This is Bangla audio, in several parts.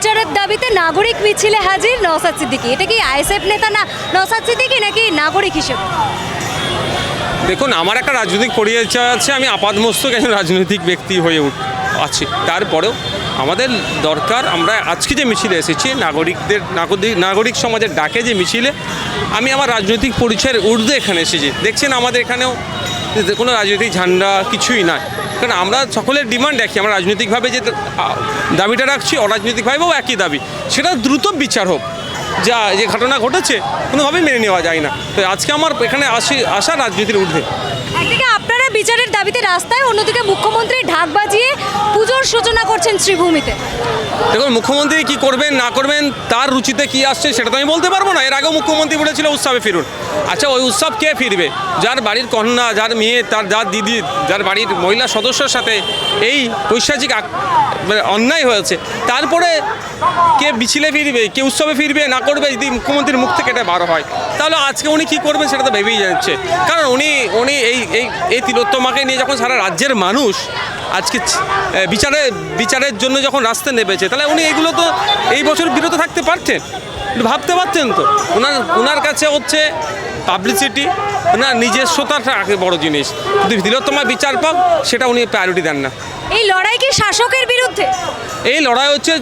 বিচারের দাবিতে নাগরিক মিছিলে হাজির নওসাদ সিদ্দিকী। এটা কি আইএসএফ নেতা না নওসাদ সিদ্দিকী নাকি নাগরিক হিসেবে? দেখুন, আমার একটা রাজনৈতিক পরিচয় আছে, আমি আপাতমস্তক একজন রাজনৈতিক ব্যক্তি হয়ে উঠ, আছি। তারপরেও আমাদের দরকার, আমরা আজকে যে মিছিলে এসেছি, নাগরিকদের নাগরিক নাগরিক সমাজের ডাকে যে মিছিলে, আমি আমার রাজনৈতিক পরিচয়ের ঊর্ধ্বে এখানে এসেছি। দেখছেন আমাদের এখানেও যে কোনো রাজনৈতিক ঝান্ডা কিছুই নাই। কারণ আমরা সকলের ডিমান্ড একই, আমরা রাজনৈতিকভাবে যে দাবিটা রাখছি, অরাজনৈতিকভাবেও একই দাবি। সেটা দ্রুত বিচার হোক। যা, যে ঘটনা ঘটেছে, কোনোভাবেই মেনে নেওয়া যায় না। তো আজকে আমার এখানে আসি, আসা রাজনীতির ঊর্ধ্বে। আপনারা বিচারের দাবিতে রাস্তায়, অন্যদিকে মুখ্যমন্ত্রী ঢাক বাজিয়ে পুজোর করছেন শ্রীভূমিতে? দেখুন, মুখ্যমন্ত্রী কি করবেন, না করবেন, তার রুচিতে কি আসছে সেটা তো আমি বলতে পারব না। এর আগেও মুখ্যমন্ত্রী বলেছিল উৎসবে ফিরুন। আচ্ছা ওই উৎসব কে ফিরবে? যার বাড়ির কন্যা, যার মেয়ে, তার যার দিদি, যার বাড়ির মহিলা সদস্যর সাথে এই পৈশাচিক মানে অন্যায় হয়েছে, তারপরে কে মিছিলে ফিরবে, কে উৎসবে ফিরবে, না করবে, যদি মুখ্যমন্ত্রীর মুখ থেকে এটা বার হয়, তাহলে আজকে উনি কি করবেন সেটা তো ভেবেই যাচ্ছে। কারণ উনি উনি এই এই এই তিলোত্তমাকে নিয়ে যখন সারা রাজ্যের মানুষ আজকে বিচারে বিচারের জন্য যখন রাস্তায় নেমেছে তাহলে উনি এগুলো তো এই বছর বিরত থাকতে পারতেন? ভাবতে পারতেন তো? ওনার ওনার কাছে হচ্ছে পাবলিসিটি ওনার নিজস্বতাটা আগে বড় জিনিস। কিন্তু তিলোত্তমা বিচার পাক সেটা উনি প্রায়োরিটি দেন না। এই লড়াই কি শাসকের বিরুদ্ধে? এই লড়াই হচ্ছে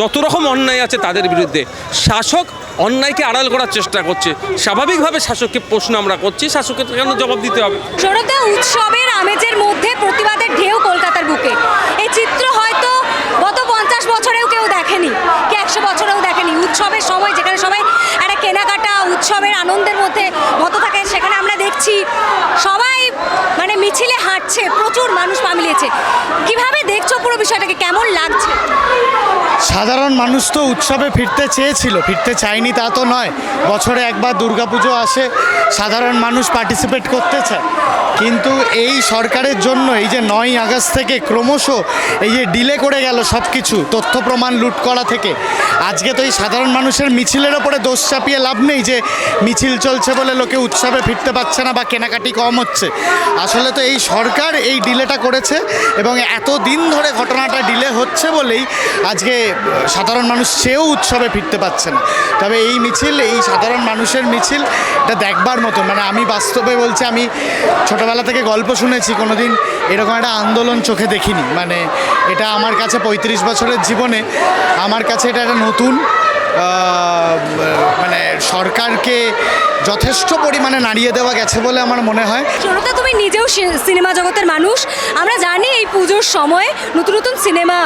যত রকম অন্যায় আছে তাদের বিরুদ্ধে। শাসক অন্যায়কে আড়াল করার চেষ্টা করছে। স্বাভাবিকভাবে শাসককে প্রশ্ন আমরা করছি, শাসককে কেন জবাব দিতে হবে? সৌরভদা উৎসবের আমেজের মধ্যে প্রতিবাদের ঢেউ কলকাতার বুকে। এই চিত্র হয়তো গত পঞ্চাশ বছরেও কেউ দেখেনি, কি একশো বছরেও দেখেনি। উৎসবের সময় যেখানে সবাই একটা কেনাকাটা, উৎসবের আনন্দের মধ্যে মতো থাকে, সেখানে আমরা দেখছি সবাই মানে মিছিলে হাঁটছে, প্রচুর মানুষ পা মিলিয়েছে। কীভাবে দেখছ পুরো বিষয়টাকে? কেমন লাগছে? সাধারণ মানুষ তো উৎসবে ফিরতে চেয়েছিল, ফিরতে চায়নি তা তো নয়। বছরে একবার দুর্গাপুজো আসে, সাধারণ মানুষ পার্টিসিপেট করতে চায়। কিন্তু এই সরকারের জন্য এই যে নয় আগস্ট থেকে ক্রমশ এই যে ডিলে করে গেল সব কিছু তথ্য প্রমাণ লুট করা থেকে, আজকে তো এই সাধারণ মানুষের মিছিলের ওপরে দোষ চাপিয়ে লাভ নেই যে মিছিল চলছে বলে লোকে উৎসবে ফিরতে পারছে না বা কেনাকাটি কম হচ্ছে। আসলে তো এই সরকার এই ডিলেটা করেছে এবং এত দিন ধরে ঘটনাটা ডিলে হচ্ছে বলেই আজকে সাধারণ মানুষ সেও উৎসবে ফিরতে পারছে না। তবে এই মিছিল, এই সাধারণ মানুষের মিছিল, এটা দেখবার মতো মানে আমি বাস্তবে বলছি আমি ছোটবেলা থেকে গল্প শুনেছি, কোনোদিন এরকম একটা আন্দোলন চোখে দেখিনি। মানে এটা আমার কাছে পঁয়ত্রিশ বছরের জীবনে, আমার কাছে এটা একটা নতুন মানে সরকারকে যথেষ্ট পরিমাণে নাড়িয়ে দেওয়া গেছে বলে আমার মনে হয়। সৌরভদা, তুমি নিজেও সিনেমা জগতের মানুষ। আমরা জানি এই পুজোর সময় নতুন নতুন সিনেমা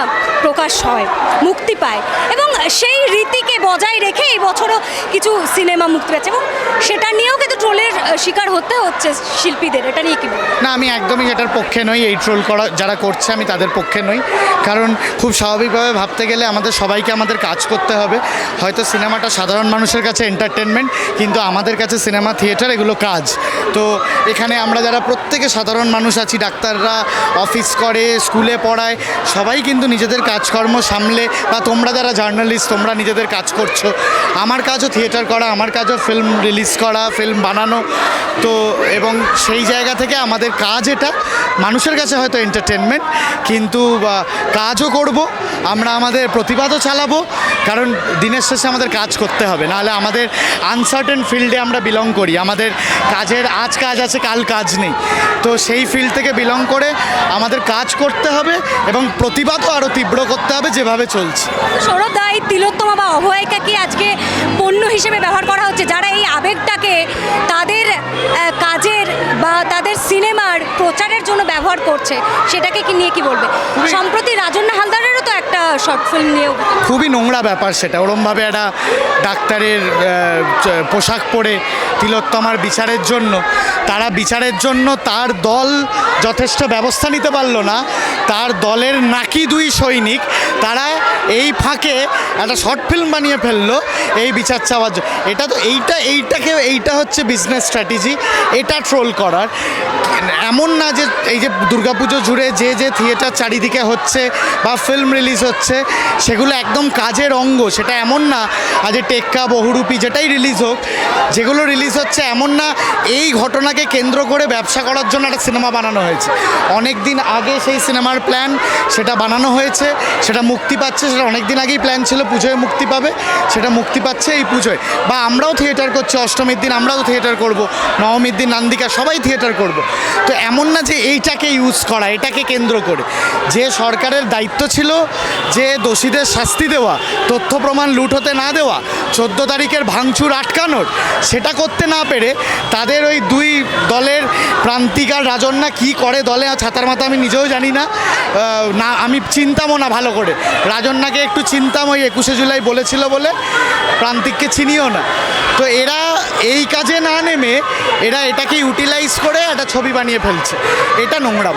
প্রকাশ হয়, মুক্তি পায় এবং সেই রীতিকে বজায় রেখে এই বছরও কিছু সিনেমা মুক্তি পাচ্ছে এবং সেটা নিয়েও শিকার হতে হচ্ছে শিল্পীদের, এটা নিয়ে কি না, আমি একদমই এটার পক্ষে নই, এই ট্রোল করা, যারা করছে, আমি তাদের পক্ষে নই। কারণ খুব স্বাভাবিকভাবে ভাবতে গেলে আমাদের সবাইকে আমাদের কাজ করতে হবে। হয়তো সিনেমাটা সাধারণ মানুষের কাছে এন্টারটেনমেন্ট কিন্তু আমাদের কাছে সিনেমা থিয়েটার এগুলো কাজ। তো এখানে আমরা যারা প্রত্যেকে সাধারণ মানুষ আছি, ডাক্তাররা অফিস করে স্কুলে পড়ায়, সবাই কিন্তু নিজেদের কাজকর্ম সামলে, বা তোমরা যারা জার্নালিস্ট তোমরা নিজেদের কাজ করছ। আমার কাজও থিয়েটার করা, আমার কাজও ফিল্ম রিলিজ করা ফিল্ম বানানো তো, এবং সেই জায়গা থেকে আমাদের কাজ এটা। মানুষের কাছে হয়তো এন্টারটেনমেন্ট কিন্তু কাজও করব, আমরা আমাদের প্রতিবাদও চালাবো, কারণ দিনের শেষে আমাদের কাজ করতে হবে, নাহলে আমাদের আনসার্টেন ফিল্ডে আমরা বিলং করি। আমাদের কাজের আজ কাজ আছে, কাল কাজ নেই। তো সেই ফিল্ড থেকে বিলং করে আমাদের কাজ করতে হবে, এবং প্রতিবাদও আরও তীব্র করতে হবে যেভাবে চলছে। সৌরভ দা, এই তিলোত্তমা বা অভয়াকে কি আজকে পণ্য হিসেবে ব্যবহার করা হচ্ছে? যারা এই আবেগটাকে, তাদের আহ, প্রচারের জন্য ব্যবহার করছে সেটাকে কি নিয়ে কি বলবে? সম্প্রতি রাজন্না হালদারেরও তো একটা শর্ট ফিল্ম নিয়েও খুবই নোংরা ব্যাপার সেটা। ওরমভাবে একটা ডাক্তারের পোশাক পরে তিলোত্তমার বিচারের জন্য তারা বিচারের জন্য তার দল যথেষ্ট ব্যবস্থা নিতে পারল না। তার দলের নাকি দুই সৈনিক তারা এই ফাঁকে একটা শর্ট ফিল্ম বানিয়ে ফেলল এই বিচার চাওয়ার জন্য এটা তো এইটা এইটাকে এইটা হচ্ছে বিজনেস স্ট্র্যাটেজি এটা ট্রোল করার। এমন না যে এই যে দুর্গাপুজো জুড়ে যে যে থিয়েটার চারিদিকে হচ্ছে বা ফিল্ম রিলিজ হচ্ছে, সেগুলো একদম কাজের অঙ্গ, সেটা এমন না আজ টেক্কা, বহুরূপী যেটাই রিলিজ হোক, যেগুলো রিলিজ হচ্ছে এমন না, এই ঘটনাকে কেন্দ্র করে ব্যবসা করার জন্য একটা সিনেমা বানানো হয়েছে। অনেক দিন আগে সেই সিনেমার প্ল্যান সেটা বানানো হয়েছে, সেটা মুক্তি পাচ্ছে, সেটা অনেক দিন আগেই প্ল্যান ছিল, পুজোয় মুক্তি পাবে, সেটা মুক্তি পাচ্ছে এই পুজোয়। বা আমরাও থিয়েটার করছি, অষ্টমীর দিন আমরাও থিয়েটার করব, নবমীর দিন নান্দিকা সবাই থিয়েটার করব। তো এমন না যে এইটাকে ইউজ করা, এটাকে কেন্দ্র করে। যে সরকারের দায়িত্ব ছিল যে দোষীদের শাস্তি দেওয়া, তথ্য প্রমাণ লুট হতে না দেওয়া, চোদ্দ তারিখের ভাঙচুর আটকানোর, সেটা করতে না পেরে তাদের ওই দুই দলের প্রান্তিকার রাজন্যা কি করে দলে ছাতার মাথা আমি নিজেও জানি না। না, আমি চিনতামও না ভালো করে। রাজন্যাকে একটু চিনতাম, ওই একুশে জুলাই বলেছিল বলে, প্রান্তিককে চিনিও না। তো এরা এই কাজে না নেমে এরা এটাকে ইউটিলাইজ করে একটা ছবি বানিয়ে ফেলছে। এটা নোংরাম।